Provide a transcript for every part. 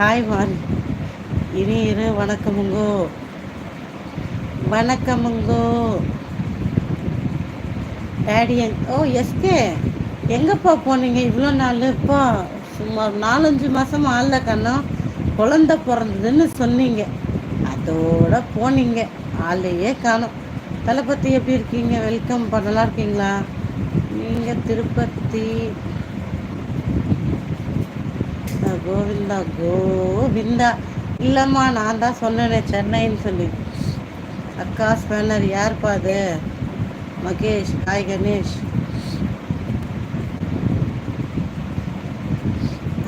Hi வான் இனி இரு வணக்கமுங்கோ. வணக்கமுங்கோ. Daddy எங் ஓ எஸ்கே. எங்கப்பா போனீங்க? இவ்வளோ நாள் இப்போ சுமார் நாலஞ்சு மாதம் ஆள்ல கண்ணம் குழந்த பிறந்ததுன்னு சொன்னீங்க. அதோட போனீங்க. ஆளையே காணும். தளபதி எப்படி இருக்கீங்க? வெல்கம் நல்லா இருக்கீங்களா? நீங்கள் திருப்பதி. கோவிந்தா கோவிந்தா. இல்லைம்மா நான் தான் சொன்னேனே சென்னைன்னு சொல்லி. அக்கா ஸ்பேனர் யார்ப்பா அது? மகேஷ் ஹாய் கணேஷ்.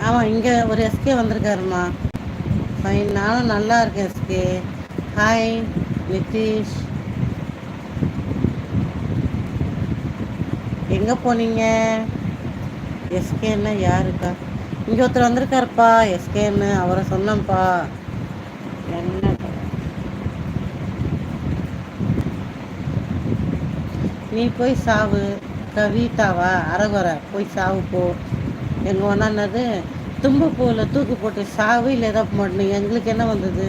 ஆமாம் இங்கே ஒரு எஸ்கே வந்திருக்காருமா ஃபைன் நானும் நல்லா இருக்கேன் எஸ்கே ஹாய் நிதிஷ். எங்கே போனீங்க? எஸ்கேன்னா யாருக்கா? இங்கே ஒருத்தர் வந்திருக்காருப்பா எஸ்கேன்னு அவரை சொன்னப்பா என்ன? நீ போய் சாவு. கவிதாவா அறகுறை போய் சாவு போ. எங்கள் ஒன்றானது தும்பு பூவில் தூக்கு போட்டு சாவு இல்லை ஏதாவது மாட்டணும் எங்களுக்கு என்ன வந்தது?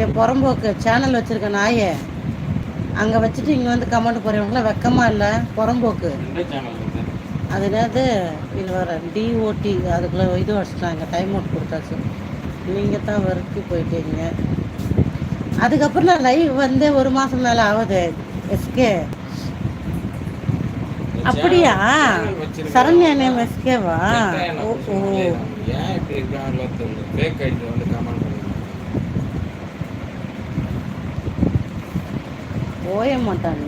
என் புறம்போக்கு சேனல் வச்சுருக்க நாயே. அங்கே வச்சுட்டு இங்கே வந்து கமெண்ட் போகிறவங்களாம் வெக்கமாக இல்லை? புறம்போக்கு. அது என்னது இது வர டிஓடி அதுக்குள்ளே இது வச்சுட்டாங்க டைம் அவுட் கொடுத்தாச்சு. நீங்கள் தான் ஒர்க்கு போயிட்டீங்க. அதுக்கப்புறம் நான் லைவ் வந்து ஒரு மாதம் மேலே ஆகுது. எஸ்கே அப்படியா? சரண்யா நேம் எஸ்கேவா ஓ ஓ. போய மாட்டாங்க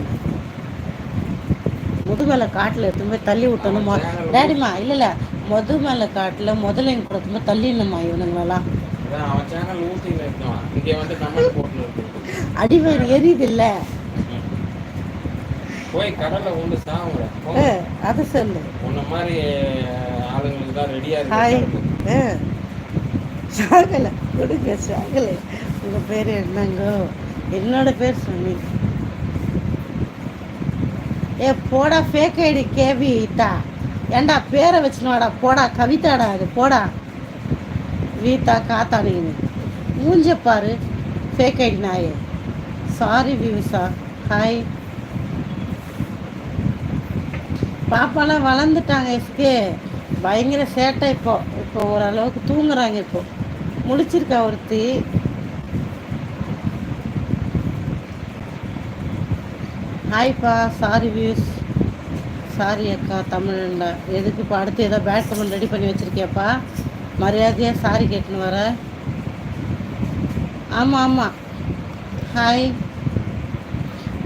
முதுமலை காட்டில் எடுத்து போய் தள்ளி விட்டணும்? டேடிமா இல்லை இல்லை. முதுமலை காட்டில் முதல்ல எங்க கொடுத்து தள்ளிடணுமா இவனுங்களெல்லாம் அடிவேறு எரியுது இல்லை போய் கடல்ல கொண்டு சாவுங்க அது சொல்லு. உன்ன மாதிரி ஆளுங்களுக்கு தான் ரெடியா இருக்கு சாகலை. கொடுங்க சாகலை. உங்கள் பேர் என்னங்கோ? என்னோட பேர் சுமி. ஏ போடா ஃபேக் ஐடி கேவி இத்தா ஏண்டா பேரை வச்சுனாடா போடா கவிதாடா அது போடா. வீட்டா காத்தானின்னு மூஞ்ச பாரு ஃபேக் ஐடி நாயே. சாரி விவிசா ஹாய் பாப்பாலாம் வளர்ந்துட்டாங்க எஸ்கே பயங்கர சேட்டை இப்போ. இப்போ ஓரளவுக்கு தூங்குறாங்க இப்போ. முடிச்சிருக்கா ஒருத்தி. ஹாய்ப்பா சாரி வியூஸ் சாரி அக்கா தமிழ்ண்டா எதுக்கு இப்போ அடுத்து ஏதோ பேட் கமெண்ட் ரெடி பண்ணி வச்சுருக்கியாப்பா? மரியாதையாக சாரி கேட்டுன்னு வர. ஆமாம் ஆமாம் ஹாய்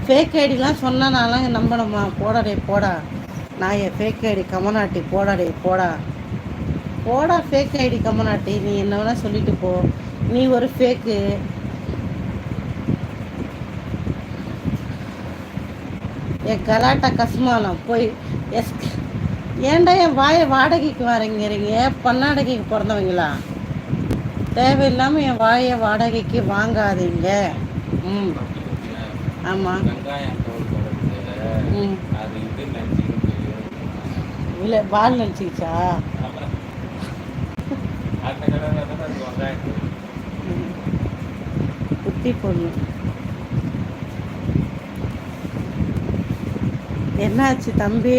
ஃபேக் ஐடிலாம் சொன்னால் நான்லாம் நம்பணுமா? போடாடே போடா. நான் என் ஃபேக் ஐடி கமனாட்டி போடாடே போடா. போடா ஃபேக் ஐடி கமனாட்டி நீ என்ன வேணால் சொல்லிட்டு போ. நீ ஒரு ஃபேக்கு என் கலாட்டா கஸ்மாலம் போய் எஸ் ஏன்டா என் வாயை வாடகைக்கு வரீங்கிறீங்க? பன்னாடகைக்கு பிறந்தவங்களா? தேவையில்லாமல் என் வாயை வாடகைக்கு வாங்காதீங்க. ம். ஆமாம் ம். இல்லை பால் நினச்சிக்கிச்சா குட்டி பொண்ணு. என்னாச்சு தம்பி?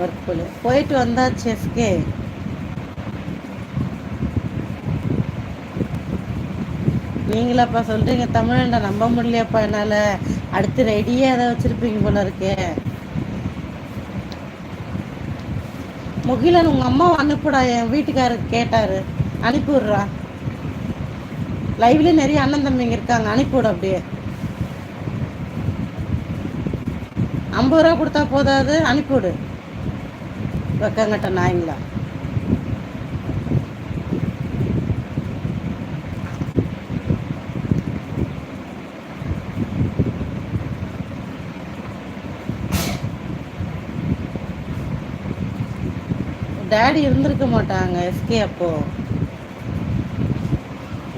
ஒர்க் போயிட்டு வந்தாச்சு செஃப்கே. நீங்களாப்பா சொல்றீங்க. தமிழண்டா நம்ப முடியலையாப்பா என்னால். அடுத்து ரெடியாக ஏதாவது வச்சுருப்பீங்க போல இருக்கே. முகிலன் உங்கள் அம்மா அனுப்புடா. என் வீட்டுக்காரர் கேட்டார். அனுப்பிவிட்றா. லைவ்ல நிறைய அண்ணன் தம்பிங்க இருக்காங்க. அனுப்பிவிட அப்படியே. ஐம்பது ரூபா கொடுத்தா போதாது அனுப்பிவிடு. வெக்கங்கட்ட நாய்ங்களா? டேடி இருந்திருக்க மாட்டாங்க எஸ்கே அப்போ.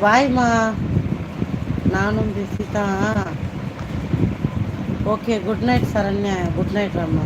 வாய்மா நானும் பிஸி தான். Okay good night Saranya good night Rama